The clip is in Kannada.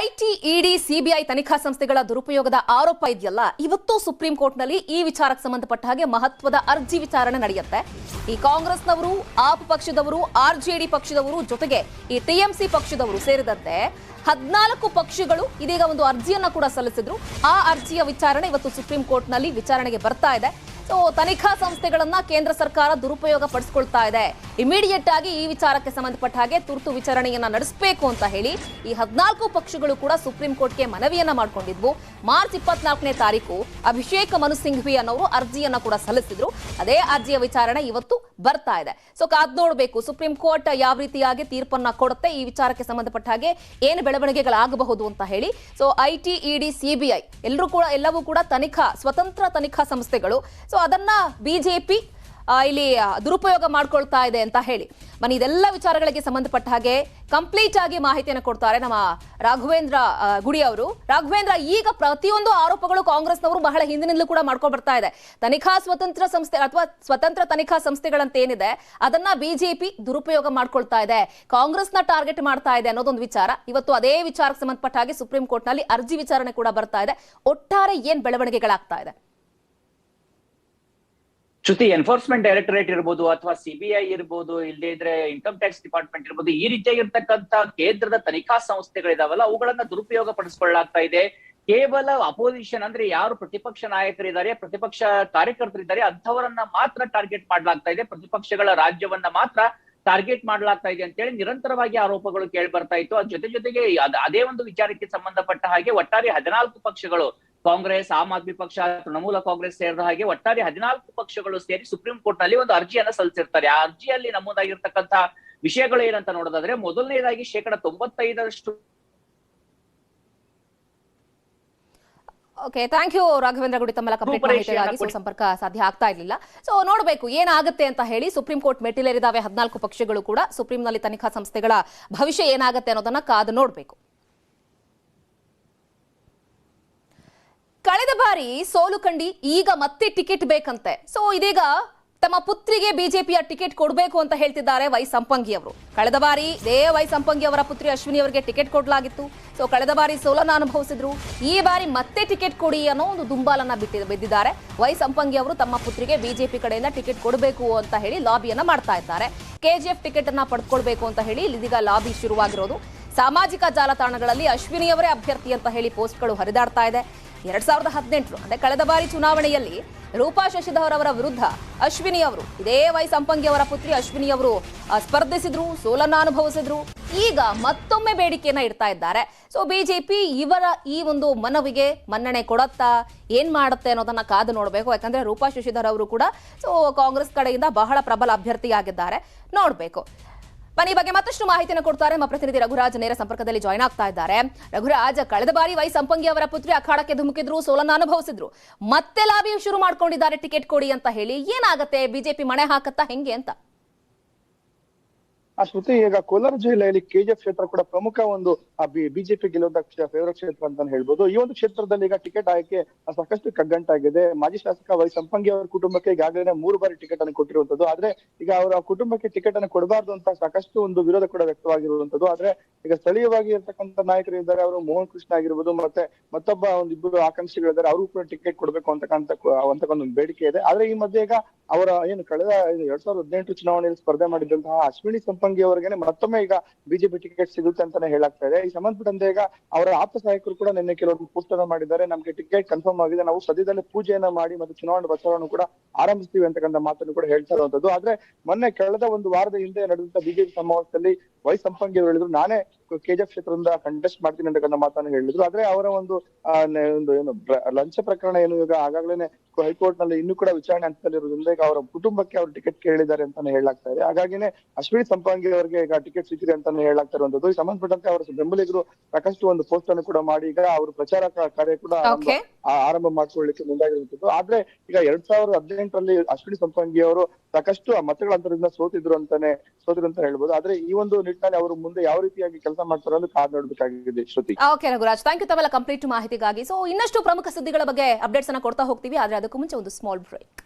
ಐಟಿ ಇಡಿ ಸಿಬಿಐ ತನಿಖಾ ಸಂಸ್ಥೆಗಳ ದುರುಪಯೋಗದ ಆರೋಪ ಇದೆಯಲ್ಲ, ಇವತ್ತು ಸುಪ್ರೀಂ ಕೋರ್ಟ್ನಲ್ಲಿ ಈ ವಿಚಾರಕ್ಕೆ ಸಂಬಂಧಪಟ್ಟ ಹಾಗೆ ಮಹತ್ವದ ಅರ್ಜಿ ವಿಚಾರಣೆ ನಡೆಯುತ್ತೆ. ಈ ಕಾಂಗ್ರೆಸ್ನವರು, ಆಪ್ ಪಕ್ಷದವರು ಆರ್ಜೆಡಿ ಪಕ್ಷದವರು ಜೊತೆಗೆ ಈ ಟಿಎಂಸಿ ಪಕ್ಷದವರು ಸೇರಿದಂತೆ ಹದಿನಾಲ್ಕು ಪಕ್ಷಗಳು ಇದೀಗ ಒಂದು ಅರ್ಜಿಯನ್ನ ಕೂಡ ಸಲ್ಲಿಸಿದ್ರು. ಆ ಅರ್ಜಿಯ ವಿಚಾರಣೆ ಇವತ್ತು ಸುಪ್ರೀಂ ಕೋರ್ಟ್ನಲ್ಲಿ ವಿಚಾರಣೆಗೆ ಬರ್ತಾ ಇದೆ. ಸೊ ತನಿಖಾ ಸಂಸ್ಥೆಗಳನ್ನ ಕೇಂದ್ರ ಸರ್ಕಾರ ದುರುಪಯೋಗ ಪಡಿಸ್ಕೊಳ್ತಾ ಇದೆ. ಇಮಿಡಿಯೇಟ್ ಆಗಿ ಈ ವಿಚಾರಕ್ಕೆ ಸಂಬಂಧಪಟ್ಟ ಹಾಗೆ ತುರ್ತು ವಿಚಾರಣೆಯನ್ನ ನಡೆಸಬೇಕು ಅಂತ ಹೇಳಿ ಈ ಹದಿನಾಲ್ಕು ಪಕ್ಷಗಳು ಕೂಡ ಸುಪ್ರೀಂ ಕೋರ್ಟ್ಗೆ ಮನವಿಯನ್ನ ಮಾಡ್ಕೊಂಡಿದ್ವು. ಮಾರ್ಚ್ ಇಪ್ಪತ್ನಾಲ್ಕನೇ ತಾರೀಕು ಅಭಿಷೇಕ್ ಮನು ಸಿಂಘ್ವಿ ಅನ್ನೋರು ಅರ್ಜಿಯನ್ನ ಕೂಡ ಸಲ್ಲಿಸಿದ್ರು. ಅದೇ ಅರ್ಜಿಯ ವಿಚಾರಣೆ ಇವತ್ತು ಬರ್ತಾ ಇದೆ. ಸೊ ಅದ್ ನೋಡಬೇಕು. ಸುಪ್ರೀಂ ಕೋರ್ಟ್ ಯಾವ ರೀತಿಯಾಗಿ ತೀರ್ಪನ್ನ ಕೊಡುತ್ತೆ ಈ ವಿಚಾರಕ್ಕೆ ಸಂಬಂಧಪಟ್ಟ ಹಾಗೆ ಏನು ಬೆಳವಣಿಗೆಗಳಾಗಬಹುದು ಅಂತ ಹೇಳಿ. ಸೊ ಐಟಿ ಇಡಿ ಸಿಬಿಐ ಎಲ್ಲರೂ ಕೂಡ ಎಲ್ಲವೂ ಕೂಡ ತನಿಖಾ, ಸ್ವತಂತ್ರ ತನಿಖಾ ಸಂಸ್ಥೆಗಳು ಸೊ ಅದನ್ನ ಬಿಜೆಪಿ ಇಲ್ಲಿ ದುರುಪಯೋಗ ಮಾಡ್ಕೊಳ್ತಾ ಇದೆ ಅಂತ ಹೇಳಿ. ಬನ್ನಿ, ಇದೆಲ್ಲ ವಿಚಾರಗಳಿಗೆ ಸಂಬಂಧಪಟ್ಟ ಹಾಗೆ ಕಂಪ್ಲೀಟ್ ಆಗಿ ಮಾಹಿತಿಯನ್ನು ಕೊಡ್ತಾರೆ ನಮ್ಮ ರಾಘವೇಂದ್ರ ಗುಡಿ ಅವರು. ರಾಘವೇಂದ್ರ, ಈಗ ಪ್ರತಿಯೊಂದು ಆರೋಪಗಳು ಕಾಂಗ್ರೆಸ್ನವರು ಬಹಳ ಹಿಂದಿನಿಂದಲೂ ಕೂಡ ಮಾಡ್ಕೊಂಡು ಬರ್ತಾ ಇದೆ. ತನಿಖಾ ಸ್ವತಂತ್ರ ಸಂಸ್ಥೆ ಅಥವಾ ಸ್ವತಂತ್ರ ತನಿಖಾ ಸಂಸ್ಥೆಗಳಂತ ಏನಿದೆ, ಅದನ್ನ ಬಿಜೆಪಿ ದುರುಪಯೋಗ ಮಾಡ್ಕೊಳ್ತಾ ಇದೆ. ಕಾಂಗ್ರೆಸ್ನ ಟಾರ್ಗೆಟ್ ಮಾಡ್ತಾ ಇದೆ ಅನ್ನೋದೊಂದು ವಿಚಾರ. ಇವತ್ತು ಅದೇ ವಿಚಾರಕ್ಕೆ ಸಂಬಂಧಪಟ್ಟ ಹಾಗೆ ಸುಪ್ರೀಂ ಕೋರ್ಟ್ನಲ್ಲಿ ಅರ್ಜಿ ವಿಚಾರಣೆ ಕೂಡ ಬರ್ತಾ ಇದೆ. ಒಟ್ಟಾರೆ ಏನ್ ಬೆಳವಣಿಗೆಗಳಾಗ್ತಾ ಇದೆ? ಶ್ರುತಿ ಎನ್ಫೋರ್ಸ್ಮೆಂಟ್ ಡೈರೆಕ್ಟರೇಟ್ ಇರ್ಬೋದು ಅಥವಾ ಸಿಬಿಐ ಇರ್ಬೋದು ಇಲ್ಲದೇ ಇದ್ರೆ ಇನ್ಕಮ್ ಟ್ಯಾಕ್ಸ್ ಡಿಪಾರ್ಟ್ಮೆಂಟ್ ಇರ್ಬೋದು, ಈ ರೀತಿಯಾಗಿರ್ತಕ್ಕಂತ ಕೇಂದ್ರದ ತನಿಖಾ ಸಂಸ್ಥೆಗಳಿದಾವಲ್ಲ, ಅವುಗಳನ್ನ ದುರುಪಯೋಗ ಪಡಿಸ್ಕೊಳ್ಳಾಗ್ತಾ ಇದೆ. ಕೇವಲ ಅಪೋಸಿಷನ್ ಅಂದ್ರೆ ಯಾರು ಪ್ರತಿಪಕ್ಷ ನಾಯಕರಿದ್ದಾರೆ, ಪ್ರತಿಪಕ್ಷ ಕಾರ್ಯಕರ್ತರಿದ್ದಾರೆ, ಅಂಥವರನ್ನ ಮಾತ್ರ ಟಾರ್ಗೆಟ್ ಮಾಡಲಾಗ್ತಾ ಇದೆ, ಪ್ರತಿಪಕ್ಷಗಳ ರಾಜ್ಯವನ್ನ ಮಾತ್ರ ಟಾರ್ಗೆಟ್ ಮಾಡ್ಲಾಗ್ತಾ ಇದೆ ಅಂತೇಳಿ ನಿರಂತರವಾಗಿ ಆರೋಪಗಳು ಕೇಳಿ ಬರ್ತಾ ಇತ್ತು. ಅದ್ರ ಜೊತೆ ಜೊತೆಗೆ ಅದ್- ಅದೇ ಒಂದು ವಿಚಾರಕ್ಕೆ ಸಂಬಂಧಪಟ್ಟ ಹಾಗೆ ಒಟ್ಟಾರೆ ಹದಿನಾಲ್ಕು ಪಕ್ಷಗಳು ಕಾಂಗ್ರೆಸ್ ಆಮ್ ಆದ್ಮಿ ಪಕ್ಷ ತೃಣಮೂಲ ಕಾಂಗ್ರೆಸ್ ಸೇರಿದ ಹಾಗೆ ಒಟ್ಟಾರೆ ಹದಿನಾಲ್ಕು ಪಕ್ಷಗಳು ಸೇರಿ ಸುಪ್ರೀಂ ಕೋರ್ಟ್ನಲ್ಲಿ ಒಂದು ಅರ್ಜಿಯನ್ನ ಸಲ್ಲಿಸಿರ್ತಾರೆ. ಆ ಅರ್ಜಿಯಲ್ಲಿ ನಮೂದಾಗಿರತಕ್ಕಂತ ವಿಷಯಗಳು ಏನಂತ ನೋಡೋದಾದ್ರೆ ಮೊದಲನೇದಾಗಿ ಶೇಕಡ ತೊಂಬತ್ತೈದರಷ್ಟು ಓಕೆ ಥ್ಯಾಂಕ್ ಯು ರಾಘವೇಂದ್ರ ಗುಡಿ ತಮ್ಮ ಕಂಪ್ಲೀಟ್ ಮಾಹಿತಿಗಾಗಿ ಸೊ ಸಂಪರ್ಕ ಸಾಧ್ಯ ಆಗ್ತಾ ಇರಲಿಲ್ಲ. ಸೊ ನೋಡಬೇಕು ಏನಾಗುತ್ತೆ ಅಂತ ಹೇಳಿ ಸುಪ್ರೀಂ ಕೋರ್ಟ್ ಮೆಟ್ಟಿಲೇರಿದಾವೆ ಹದಿನಾಲ್ಕು ಪಕ್ಷಗಳು ಕೂಡ. ಸುಪ್ರೀಂನಲ್ಲಿ ತನಿಖಾ ಸಂಸ್ಥೆಗಳ ಭವಿಷ್ಯ ಏನಾಗುತ್ತೆ ಅನ್ನೋದನ್ನ ಕಾದು ನೋಡಬೇಕು. ಕಳೆದ ಬಾರಿ ಸೋಲು ಕಂಡಿ ಈಗ ಮತ್ತೆ ಟಿಕೆಟ್ ಬೇಕಂತೆ. ಸೊ ಇದೀಗ ತಮ್ಮ ಪುತ್ರಿಗೆ ಬಿಜೆಪಿಯ ಟಿಕೆಟ್ ಕೊಡಬೇಕು ಅಂತ ಹೇಳ್ತಿದ್ದಾರೆ ವೈ ಸಂಪಂಗಿ ಅವರು. ಕಳೆದ ಬಾರಿ ಇದೇ ವೈ ಸಂಪಂಗಿ ಅವರ ಪುತ್ರಿ ಅಶ್ವಿನಿ ಅವರಿಗೆ ಟಿಕೆಟ್ ಕೊಡಲಾಗಿತ್ತು. ಸೊ ಕಳೆದ ಬಾರಿ ಸೋಲನ ಅನುಭವಿಸಿದ್ರು. ಈ ಬಾರಿ ಮತ್ತೆ ಟಿಕೆಟ್ ಕೊಡಿ ಅನ್ನೋ ಒಂದು ದುಂಬಾಲನ್ನ ಬಿಟ್ಟಿ ಬಿದ್ದಿದ್ದಾರೆ. ವೈ ಸಂಪಂಗಿ ಅವರು ತಮ್ಮ ಪುತ್ರಿಗೆ ಬಿಜೆಪಿ ಕಡೆಯಿಂದ ಟಿಕೆಟ್ ಕೊಡಬೇಕು ಅಂತ ಹೇಳಿ ಲಾಬಿಯನ್ನ ಮಾಡ್ತಾ ಇದ್ದಾರೆ. ಕೆಜಿಎಫ್ ಟಿಕೆಟ್ ಅನ್ನ ಪಡ್ಕೊಳ್ಬೇಕು ಅಂತ ಹೇಳಿ ಇದೀಗ ಲಾಬಿ ಶುರುವಾಗಿರೋದು. ಸಾಮಾಜಿಕ ಜಾಲತಾಣಗಳಲ್ಲಿ ಅಶ್ವಿನಿ ಅವರೇ ಅಭ್ಯರ್ಥಿ ಅಂತ ಹೇಳಿ ಪೋಸ್ಟ್ಗಳು ಹರಿದಾಡ್ತಾ ಇದೆ. ಎರಡ್ ಸಾವಿರದ ಹದಿನೆಂಟು, ಅಂದ್ರೆ ಕಳೆದ ಬಾರಿ ಚುನಾವಣೆಯಲ್ಲಿ ರೂಪಾ ಶಶಿಧರ್ ಅವರ ವಿರುದ್ಧ ಅಶ್ವಿನಿ ಅವರು, ಇದೇ ವೈ ಸಂಪಂಗಿ ಅವರ ಪುತ್ರಿ ಅಶ್ವಿನಿ ಅವರು ಸ್ಪರ್ಧಿಸಿದ್ರು, ಸೋಲನ್ನ ಅನುಭವಿಸಿದ್ರು. ಈಗ ಮತ್ತೊಮ್ಮೆ ಬೇಡಿಕೆಯನ್ನ ಇಡ್ತಾ ಇದ್ದಾರೆ. ಸೊ ಬಿಜೆಪಿ ಇವರ ಈ ಒಂದು ಮನವಿಗೆ ಮನ್ನಣೆ ಕೊಡತ್ತಾ ಏನ್ ಮಾಡುತ್ತೆ ಅನ್ನೋದನ್ನ ಕಾದು ನೋಡಬೇಕು. ಯಾಕಂದ್ರೆ ರೂಪಾ ಶಶಿಧರ್ ಅವರು ಕೂಡ ಸೊ ಕಾಂಗ್ರೆಸ್ ಕಡೆಯಿಂದ ಬಹಳ ಪ್ರಬಲ ಅಭ್ಯರ್ಥಿಯಾಗಿದ್ದಾರೆ. ನೋಡ್ಬೇಕು. ಬನ್ನಿ ಬಗ್ಗೆ ಮತ್ತಷ್ಟು ಮಾಹಿತಿಯನ್ನು ಕೊಡ್ತಾರೆ ನಮ್ಮ ಪ್ರತಿನಿಧಿ ರಘುರಾಜ್ ನೇರ ಸಂಪರ್ಕದಲ್ಲಿ ಜಾಯ್ನ್ ಆಗ್ತಾ ಇದ್ದಾರೆ. ರಘುರಾಜ್, ಕಳೆದ ಬಾರಿ ವೈ ಸಂಪಂಗಿ ಅವರ ಪುತ್ರಿ ಅಖಾಡಕ್ಕೆ ಧುಮುಕಿದ್ರು, ಸೋಲನ್ನು ಅನುಭವಿಸಿದ್ರು. ಮತ್ತೆ ಲಾಬಿ ಶುರು ಮಾಡ್ಕೊಂಡಿದ್ದಾರೆ, ಟಿಕೆಟ್ ಕೊಡಿ ಅಂತ ಹೇಳಿ ಏನಾಗುತ್ತೆ? ಬಿಜೆಪಿ ಮಣೆ ಹಾಕತ್ತಾ ಹೆಂಗೆ ಅಂತ? ಆ ಈಗ ಕೋಲಾರ ಜಿಲ್ಲೆಯಲ್ಲಿ ಕೆಜಿಎಫ್ ಕ್ಷೇತ್ರ ಕೂಡ ಪ್ರಮುಖ ಒಂದು ಬಿಜೆಪಿ ಗೆಲ್ಲುವಂತ ಫೇವರೇಟ್ ಕ್ಷೇತ್ರ ಅಂತ ಹೇಳ್ಬೋದು. ಈ ಒಂದು ಕ್ಷೇತ್ರದಲ್ಲಿ ಈಗ ಟಿಕೆಟ್ ಆಯ್ಕೆ ಸಾಕಷ್ಟು ಕಗ್ಗಂಟಾಗಿದೆ. ಮಾಜಿ ಶಾಸಕ ವೈ ಸಂಪಂಗಿ ಅವರ ಕುಟುಂಬಕ್ಕೆ ಈಗಾಗಲೇ ಮೂರು ಬಾರಿ ಟಿಕೆಟ್ ಅನ್ನು ಕೊಟ್ಟಿರುವಂತದ್ದು. ಆದ್ರೆ ಈಗ ಅವರ ಕುಟುಂಬಕ್ಕೆ ಟಿಕೆಟ್ ಅನ್ನು ಕೊಡಬಾರ್ದು ಅಂತ ಸಾಕಷ್ಟು ಒಂದು ವಿರೋಧ ಕೂಡ ವ್ಯಕ್ತವಾಗಿರುವಂತದ್ದು. ಆದ್ರೆ ಈಗ ಸ್ಥಳೀಯವಾಗಿ ಇರ್ತಕ್ಕಂಥ ನಾಯಕರು ಇದ್ದಾರೆ. ಅವರು ಮೋಹನ್ ಕೃಷ್ಣ ಆಗಿರ್ಬೋದು, ಮತ್ತೆ ಮತ್ತೊಬ್ಬ ಒಂದಿಬ್ಬರು ಆಕಾಂಕ್ಷಿಗಳಿದ್ದಾರೆ. ಅವರು ಕೂಡ ಟಿಕೆಟ್ ಕೊಡಬೇಕು ಅಂತಕ್ಕಂಥ ಅಂತಕ್ಕಂಥ ಒಂದು ಬೇಡಿಕೆ ಇದೆ. ಆದ್ರೆ ಈ ಮಧ್ಯೆ ಈಗ ಅವರ ಏನು ಕಳೆದ, ಎರಡ್ ಸಾವಿರದ ಹದಿನೆಂಟು ಚುನಾವಣೆಯಲ್ಲಿ ಸ್ಪರ್ಧೆ ಮಾಡಿದಂತಹ ಅಶ್ವಿನಿ ಸಂಪಂಗಿ ಅವರಿಗೆ ಮತ್ತೊಮ್ಮೆ ಈಗ ಬಿಜೆಪಿ ಟಿಕೆಟ್ ಸಿಗುತ್ತೆ ಅಂತಾನೆ ಹೇಳಾಗ್ತಾ ಇದೆ. ಈ ಸಂಬಂಧಪಟ್ಟಂತೆ ಈಗ ಅವರ ಆಪ್ತ ಸಹಾಯಕರು ಕೂಡ ನಿನ್ನೆ ಕೆಲವರು ಪೋಸ್ಟ್ ಅನ್ನ ಮಾಡಿದ್ದಾರೆ. ನಮ್ಗೆ ಟಿಕೆಟ್ ಕನ್ಫರ್ಮ್ ಆಗಿದೆ. ನಾವು ಸದ್ಯದಲ್ಲೇ ಪೂಜೆಯನ್ನ ಮಾಡಿ ಮತ್ತೆ ಚುನಾವಣಾ ಪ್ರಚಾರವನ್ನು ಕೂಡ ಆರಂಭಿಸ್ತೀವಿ ಅಂತಕ್ಕಂಥ ಮಾತನ್ನು ಕೂಡ ಹೇಳ್ತಾ ಇರುವಂತದ್ದು. ಆದ್ರೆ ಮೊನ್ನೆ ಕಳೆದ ಒಂದು ವಾರದ ಹಿಂದೆ ನಡೆದಂತ ಬಿಜೆಪಿ ಸಮಾವೇಶದಲ್ಲಿ ವೈ ಸಂಪಂಗಿ ಅವರು ಹೇಳಿದ್ರು, ನಾನೇ ಕೆಜಿಎಫ್ ಕ್ಷೇತ್ರದಿಂದ ಕಂಟೆಸ್ಟ್ ಮಾಡ್ತೀನಿ ಅಂತಕ್ಕಂಥ ಮಾತನ್ನು ಹೇಳಿದ್ರು. ಆದ್ರೆ ಅವರ ಒಂದು ಒಂದು ಏನು ಲಂಚ ಪ್ರಕರಣ ಏನು ಈಗ ಆಗಾಗ್ಲೇನೆ ಹೈಕೋರ್ಟ್ನಲ್ಲಿ ಇನ್ನೂ ಕೂಡ ವಿಚಾರಣೆ ಹಂತದಲ್ಲಿರೋದ್ರಿಂದ ಈಗ ಅವರ ಕುಟುಂಬಕ್ಕೆ ಅವರು ಟಿಕೆಟ್ ಕೇಳಿದ್ದಾರೆ ಅಂತಾನೆ ಹೇಳಲಾಗ್ತಾ ಇದೆ. ಹಾಗಾಗಿನೇ ಅಶ್ವಿನಿ ಸಂಪಾಂಗಿ ಅವರಿಗೆ ಈಗ ಟಿಕೆಟ್ ಸಿಕ್ಕಿದೆ ಅಂತಾನೆ ಹೇಳಲಾಗ್ತಾ ಇರುವಂತದ್ದು ಸಂಬಂಧಪಟ್ಟಂತೆ ಅವರ ಬೆಂಬಲಿಗರು ಸಾಕಷ್ಟು ಒಂದು ಪೋಸ್ಟ್ ಅನ್ನು ಕೂಡ ಮಾಡಿ ಈಗ ಅವರು ಪ್ರಚಾರ ಕಾರ್ಯ ಕೂಡ ಆರಂಭ- ಮಾಡ್ಕೊಳ್ಳಿಕ್ಕೆ ಮುಂದಾಗಿರುವಂತದ್ದು ಆದ್ರೆ ಈಗ ಎರಡ್ ಸಾವಿರದ ಹದಿನೆಂಟರಲ್ಲಿ ಅಶ್ವಿನಿ ಸಂಪಂಗಿ ಅವರು ಸಾಕಷ್ಟು ಮತಗಳ ಅಂತರದಿಂದ ಸೋತಿದ್ರು ಅಂತಾನೆ, ಸೋತಿದ್ರು ಅಂತ ಹೇಳ್ಬೋದು. ಆದ್ರೆ ಈ ಒಂದು ನಿಟ್ಟಿನಲ್ಲಿ ಅವರು ಮುಂದೆ ಯಾವ ರೀತಿಯಾಗಿ ಕೆಲಸ ಮಾಡ್ತಾರೆ ಅನ್ನೋದು ಕಾದ್ ನೋಡ್ಬೇಕಾಗಿದೆ Shruti. Okay Raghuraj thank you ತಮ್ಮ ಕಂಪ್ಲೀಟ್ ಮಾಹಿತಿಗಾಗಿ. ಸೊ ಇನ್ನಷ್ಟು ಪ್ರಮುಖ ಸುದ್ದಿಗಳ ಬಗ್ಗೆ ಅಪ್ಡೇಟ್ಸ್ ಅನ್ನ ಕೊಡ್ತಾ ಹೋಗ್ತೀವಿ, ಆದ್ರೆ ಅದಕ್ಕೂ ಮುಂಚೆ ಒಂದು ಸ್ಮಾಲ್ ಬ್ರೇಕ್